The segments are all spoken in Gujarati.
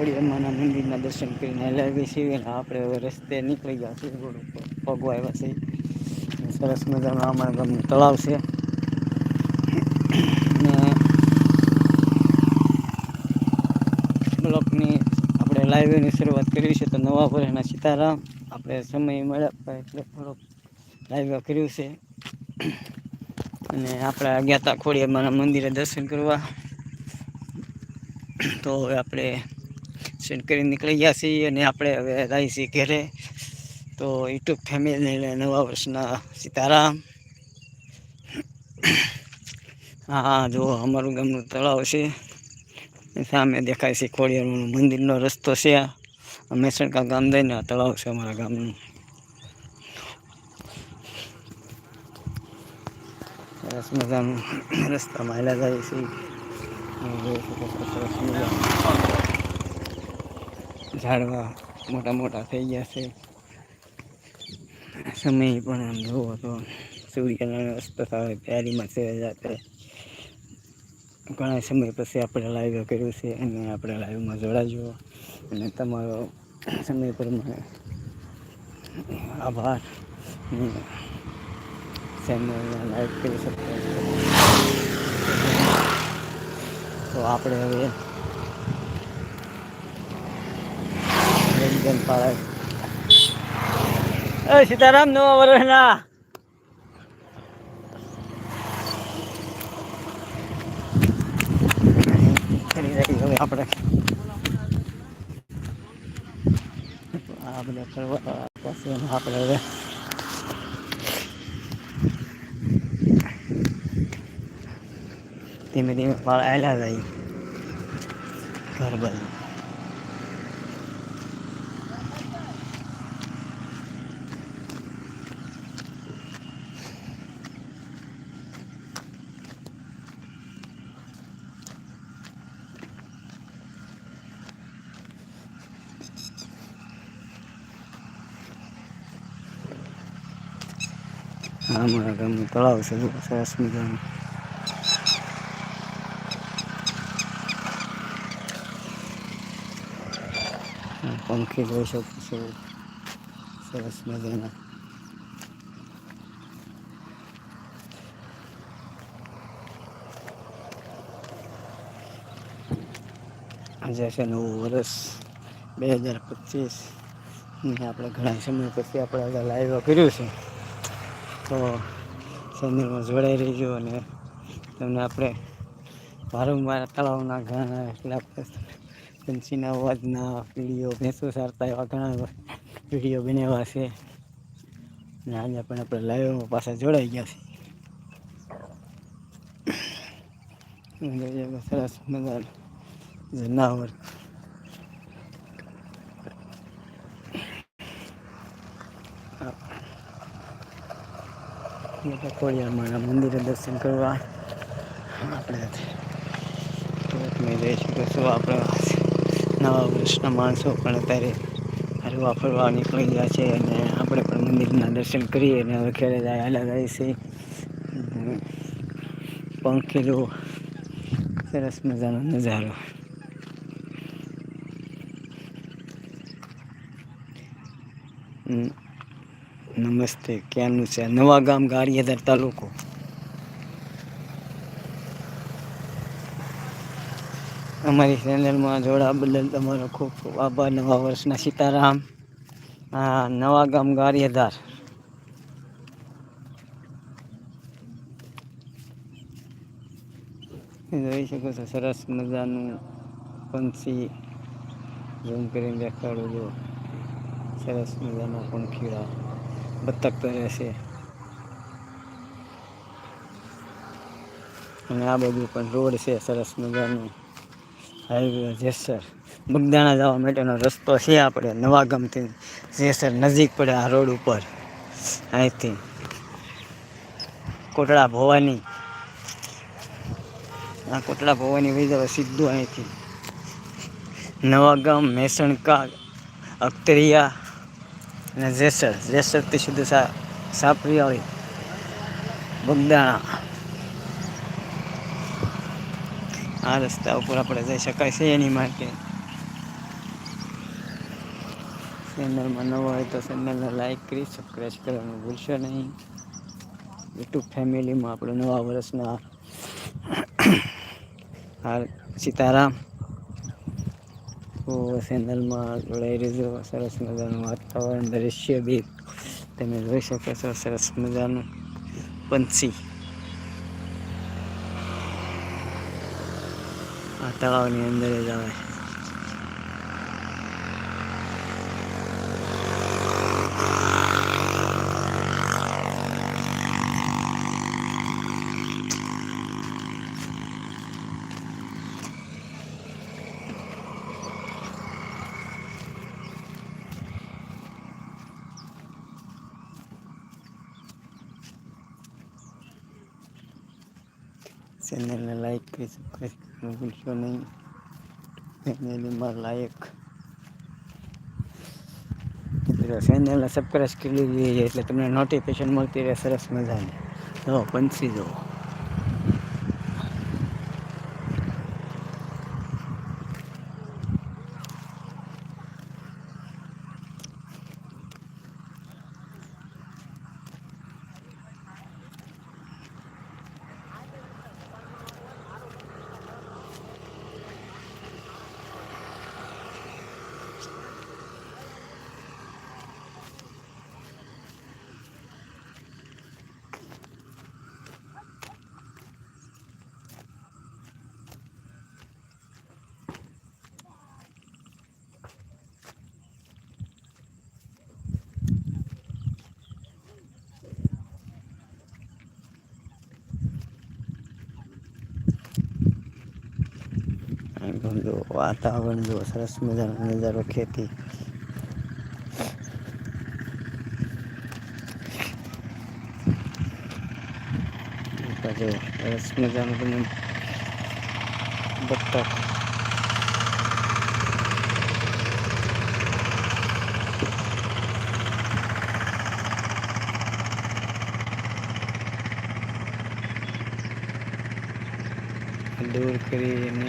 ખોડિયારમાંના મંદિરના દર્શન કરીને લાવી છીએ અને આપણે હવે રસ્તે નીકળી ગયા છીએ રોડ ઉપર. પગવા આવ્યા છે. સરસ મજાનું અમારા ગામનું તળાવ છે. ને બ્લોકની આપણે લાઈવની શરૂઆત કરી છે તો નવા વર્ષના સીતારામ આપણે સમય મળ્યા એટલે થોડોક લાઈવ કર્યું છે. અને આપણે ગયા તા ખોડિયારમાંના મંદિરે દર્શન કરવા. તો હવે આપણે સેન્ડ કરી નીકળી ગયા છીએ અને આપણે હવે રહી છીએ ઘરે. તો યુટ્યુબ ફેમિલીને નવા વર્ષના સીતારામ. હા જો અમારું ગામનું તળાવ છે. સામે દેખાય છે ખોડિયારનું મંદિરનો રસ્તો છે. આ મેસણકા ગામ દઈને તળાવ છે અમારા ગામનું. સરસ મજાનું રસ્તામાં હાલ્યા જાય છે. સરસ મજા ઝાડવા મોટા મોટા થઈ ગયા છે. સમય પણ આમ જોવો તો સૂર્યનારાયણ અસ્ત થાય તૈયારીમાં છે જાતે ઘણા સમય પછી આપણે લાઈવ કર્યું છે અને આપણે લાઈવમાં જોડાજો. અને તમારો સમય પ્રમાણે આભાર. ચેનલને લાઈવ કરી શકો તો આપણે હવે એકદમ પાળા એ સીતારામ, નવા વર્ષના. આપણે. આ ફરવા પછી આપણે ધીમે ધીમે પાળા આવેલા જાય ઘર બાજુ અમારા ગામનું તળાવ છે સરસ મજાનું. પંખી જોઈ શકું છું. સરસ મજાના. આજે છે નવું વર્ષ, બે હજાર પચીસ. આપણે ઘણા સમય પછી આપણે લાઈવ કર્યું છે. તો ચેનલમાં જોડાઈ રહીજો અને તમને આપણે વારંવાર તળાવના ઘણા એટલા પંછીના અવાજના વીડિયો ભેંસો સારતા એવા ઘણા વીડિયો બનાવ્યા છે. અને આજે પણ આપણે લાઈવમાં પાછા જોડાઈ ગયા છીએ. સરસ મજા જનાવર મોટા ખોડિયારમાંના મંદિરે દર્શન કરવા. આપણે મેં જઈ શકો છો આપણે નવા વર્ષના માણસો પણ અત્યારે હરવા ફરવા નીકળી ગયા છે અને આપણે પણ મંદિરના દર્શન કરીએ અને હવે ઘરે જાય અલગ છે. પંખેલો, સરસ મજાનો નજારો. હમ. નમસ્તે ક્યાંનું છે? નવા ગામ ગારિયાધાર તાલુકો. અમારી ચેનલમાં જોડા બદલ તમારો ખૂબ ખૂબ આભાર. નવા વર્ષના સીતારામ હા નવા ગામ ગારિયાધાર. જોઈ શકો છો, સરસ મજાનું પંછી ઝૂમ કરીને દેખાડું જો સરસ મજાના પંખીડા. બતક કરે છે અને આ બાજુ પણ રોડ છે સરસ મજાનું હાઈવે જેસર બગદાણા જવા માટેનો રસ્તો છે આપણે નવાગમથી જેસર નજીક પડે આ રોડ ઉપર અહીંથી કોટડા ભવાની આ કોટડા ભવાની વહી જવા સીધું અહીંથી નવાગામ મેસણકા અખ્તરિયા અને જેસર, જેસરથી સીધું સા સાપરીવાળી બગદાણા. આ રસ્તા ઉપર આપણે જઈ શકાય છે એની માટે ચેનલમાં નવો હોય તો ચેનલને લાઈક કરી સબસ્ક્રાઈબ કરવાનું ભૂલશો નહીં. યુટ્યુબ ફેમિલીમાં આપણે નવા વર્ષના. સીતારામ. તો ચેનલમાં જોડાઈ રહેજો. સરસ મજાનું વાતાવરણ, દ્રશ્ય બી તમે જોઈ શકો છો, સરસ મજાનું પંછી. આ તળાવની અંદર જ આવે. ચેનલને લાઈક કરી સબસ્ક્રાઈબ ભૂલશો નહીં. ફેમિલીમાં લાયક ચેનલને સબસ્ક્રાઈબ કરી લીધી એટલે તમને નોટિફિકેશન મળતી રહે સરસ મજાની. તો પંછી જુઓ જો વાતાવરણ જો સરસ મજાનો નજારો ખેતી જો સરસ મજાનું તમે બતક દૂર કરીને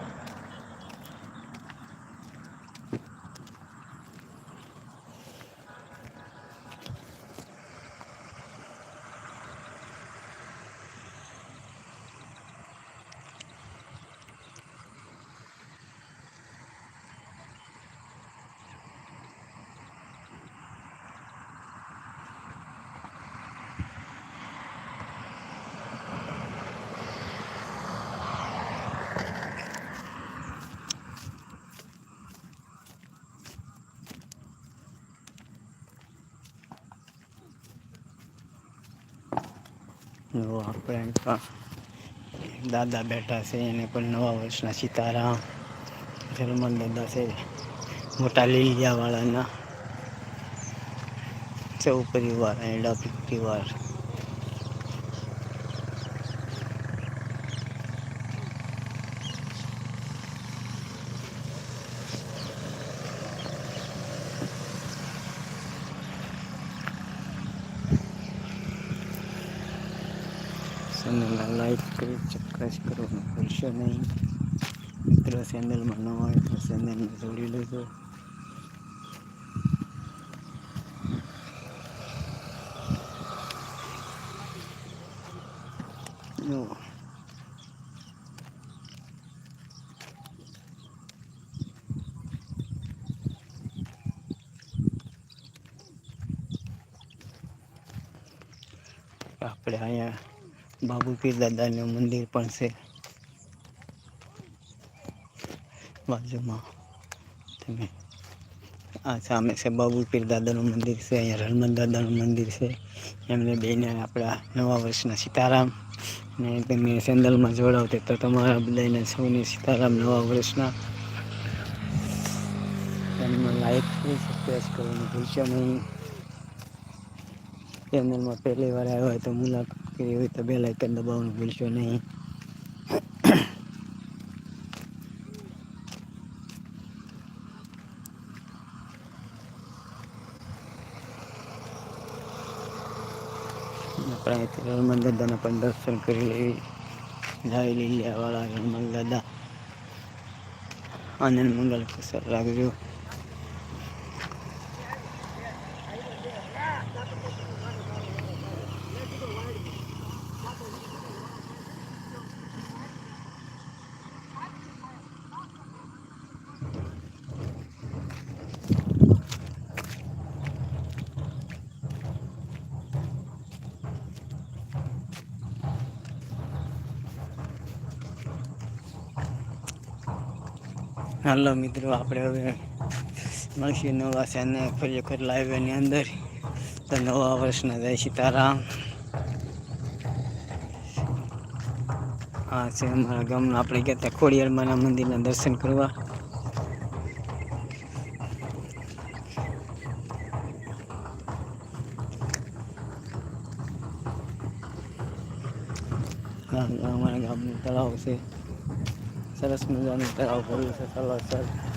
જો આપણે પણ દાદા બેઠા છે, એને પણ નવા વર્ષના સિતારા, જર્મન દાદા છે, મોટા લીલિયાવાળાના. સૌ પરિવાર, એડા પરિવાર ચેનલને લાઈક કરી સબસ્ક્રાઈબ કરવાનું ભૂલશો નહીં. મિત્રો, ચેનલમાં ન હોય તો ચેનલને જોડી લેજો. આપણે અહીંયા બાબુ પીર દાદાનું મંદિર પણ છે. બાજુમાં તમે આ સામે છે બાબુ પીર દાદાનું મંદિર છે, અહીંયા હનુમાન દાદાનું મંદિર છે. એમને બેને આપણા નવા વર્ષના સીતારામ ને તમે સેન્ડલમાં જોડાવતે તો તમારા બધાને સૌને સીતારામ નવા વર્ષના લાઈફ કરવાનું ભૂલશો નહીં. ચેનલમાં પહેલી વાર આવ્યો હોય તો મુલાકાત કરી હોય તો બે લાઇકન દબાવવાનું ભૂલશો નહીં. આપણે હનુમાન દાદાના પણ દર્શન કરી લેવી. જાય લીલિયાવાળા હનુમાન દાદા. આનંદ મંગલ કસર રાખજો. હાલો મિત્રો, આપણે હવે મળશું નવા ચેનલ ફરી વખત લાઈવની અંદર. તો નવા વર્ષના જય સીતારામ. આ છે અમારા ગામના આપણે ગયા હતા ખોડિયારમાંના મંદિરના દર્શન કરવા. આ અમારા ગામનું તળાવ છે. સરસ મજાનું તળાવ ભર્યું છે તળાવ સર